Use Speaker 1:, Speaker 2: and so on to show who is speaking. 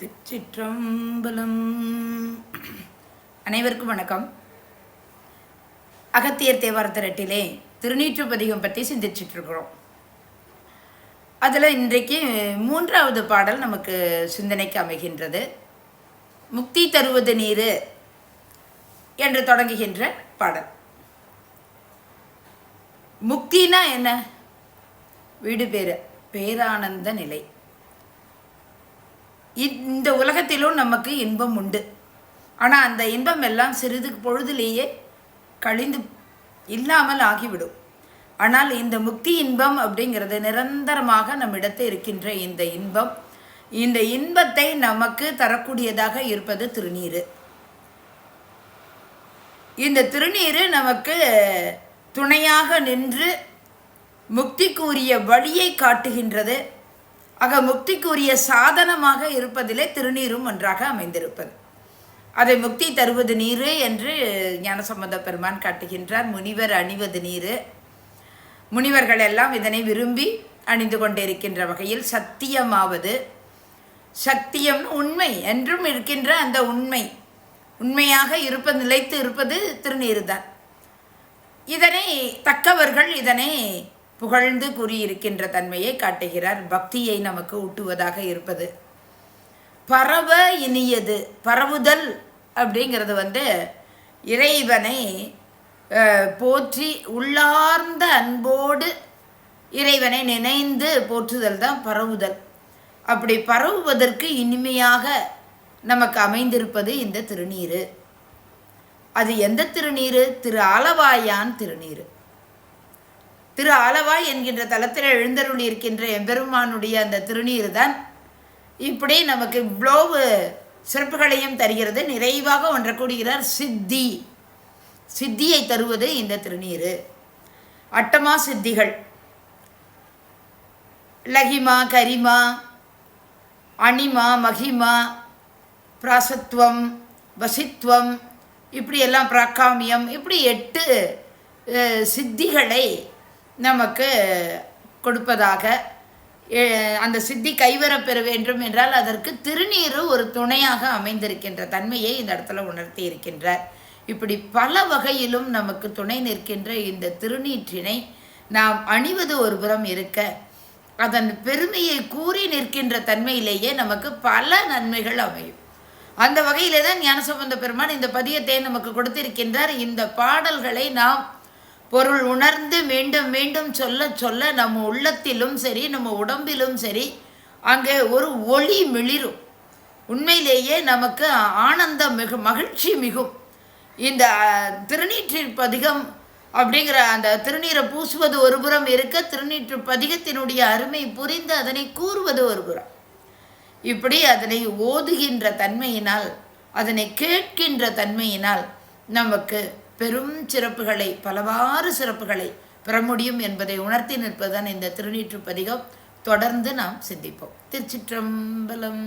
Speaker 1: திருச்சிற்றம்பலம். அனைவருக்கும் வணக்கம். அகத்தியர் தேவாரத்திரட்டிலே திருநீற்றுப்பதிகம் பற்றி சிந்திச்சுட்டு இருக்கிறோம் அதில் இன்றைக்கு மூன்றாவது பாடல் நமக்கு சிந்தனைக்கு அமைகின்றது. முக்தி தருவது நீர் என்று தொடங்குகின்ற பாடல். முக்தினா என்ன? வீடு பேர் பேரானந்த நிலை. இந்த உலகத்திலும் நமக்கு இன்பம் உண்டு. ஆனால் அந்த இன்பம் எல்லாம் சிறிது பொழுதிலேயே கழிந்து இல்லாமல் ஆகிவிடும். ஆனால் இந்த முக்தி இன்பம் அப்படிங்கிறது நிரந்தரமாக நம்மிடத்தில் இருக்கின்ற இந்த இன்பம் இந்த இன்பத்தை நமக்கு தரக்கூடியதாக இருப்பது திருநீர். இந்த திருநீர் நமக்கு துணையாக நின்று முக்திக்குரிய வழியை காட்டுகின்றது. ஆக முக்திக்குரிய சாதனமாக இருப்பதிலே திருநீரும் ஒன்றாக அமைந்திருப்பது. அதை முக்தி தருவது நீர் என்று ஞானசம்பந்த பெருமான் காட்டுகின்றார். முனிவர் அணிவது நீர். முனிவர்கள் எல்லாம் இதனை விரும்பி அணிந்து கொண்டிருக்கின்ற வகையில் சத்தியமாவது. சத்தியம் உண்மை என்றும் இருக்கின்ற அந்த உண்மை. உண்மையாக இருப்பது நிலைத்து இருப்பது திருநீர் தான் இதனை தக்கவர்கள் இதனை புகழ்ந்து கூறியிருக்கின்ற தன்மையை காட்டுகிறார். பக்தியை நமக்கு ஊட்டுவதாக இருப்பது. பரவ இனியது பரவுதல் அப்படிங்கிறது வந்து இறைவனை போற்றி உள்ளார்ந்த அன்போடு இறைவனை நினைந்து போற்றுதல் தான் பரவுதல். அப்படி பரவுவதற்கு இனிமையாக நமக்கு அமைந்திருப்பது இந்த திருநீர். அது எந்த திருநீர்? திரு ஆலவாயான் திருநீர். திரு ஆலவாய் என்கின்ற தலத்தில் எழுந்தருள் இருக்கின்ற எம்பெருமானுடைய அந்த திருநீர் தான் இப்படி நமக்கு இவ்வளவு சிறப்புகளையும் தருகிறது. நிறைவாக ஒன்றக்கூடிகிறார் சித்தி. சித்தியை தருவது இந்த திருநீர். அட்டமா சித்திகள். லகிமா கரிமா அணிமா மகிமா பிராசத்துவம் வசித்துவம் இப்படியெல்லாம் பிராக்காமியம் இப்படி எட்டு சித்திகளை நமக்கு கொடுப்பதாக அந்த சித்தி கைவரப்பெற வேண்டும் என்றால் அதற்கு திருநீரு ஒரு துணையாக அமைந்திருக்கின்ற தன்மையை இந்த இடத்துல உணர்த்தி இருக்கின்றார். இப்படி பல வகையிலும் நமக்கு துணை நிற்கின்ற இந்த திருநீற்றினை நாம் அணிவது ஒரு புறம் இருக்க அதன் பெருமையை கூறி நிற்கின்ற தன்மையிலேயே நமக்கு பல நன்மைகள் அமையும். அந்த வகையிலே தான் ஞானசம்பந்த பெருமான் இந்த பதியத்தை நமக்கு கொடுத்திருக்கின்றார். இந்த பாடல்களை நாம் பொருள் உணர்ந்து மீண்டும் மீண்டும் சொல்ல சொல்ல நம்ம உள்ளத்திலும் சரி நம்ம உடம்பிலும் சரி அங்கே ஒரு ஒளி மிளிரும். உண்மையிலேயே நமக்கு ஆனந்தம் மிகு மகிழ்ச்சி மிகும். இந்த திருநீற்றிற் பதிகம் அப்படிங்கிற அந்த திருநீரை பூசுவது ஒரு புறம் இருக்க திருநீற்று பதிகத்தினுடைய அருமை புரிந்து அதனை கூறுவது ஒரு புறம். இப்படி அதனை ஓதுகின்ற தன்மையினால் அதனை கேட்கின்ற தன்மையினால் நமக்கு பெரும் சிறப்புகளை பலவாறு சிறப்புகளை பெற முடியும் என்பதை உணர்த்தி நிற்பதுதான் இந்த திருநீற்று பதிகம். தொடர்ந்து நாம் சிந்திப்போம். திருச்சிற்றம்பலம்.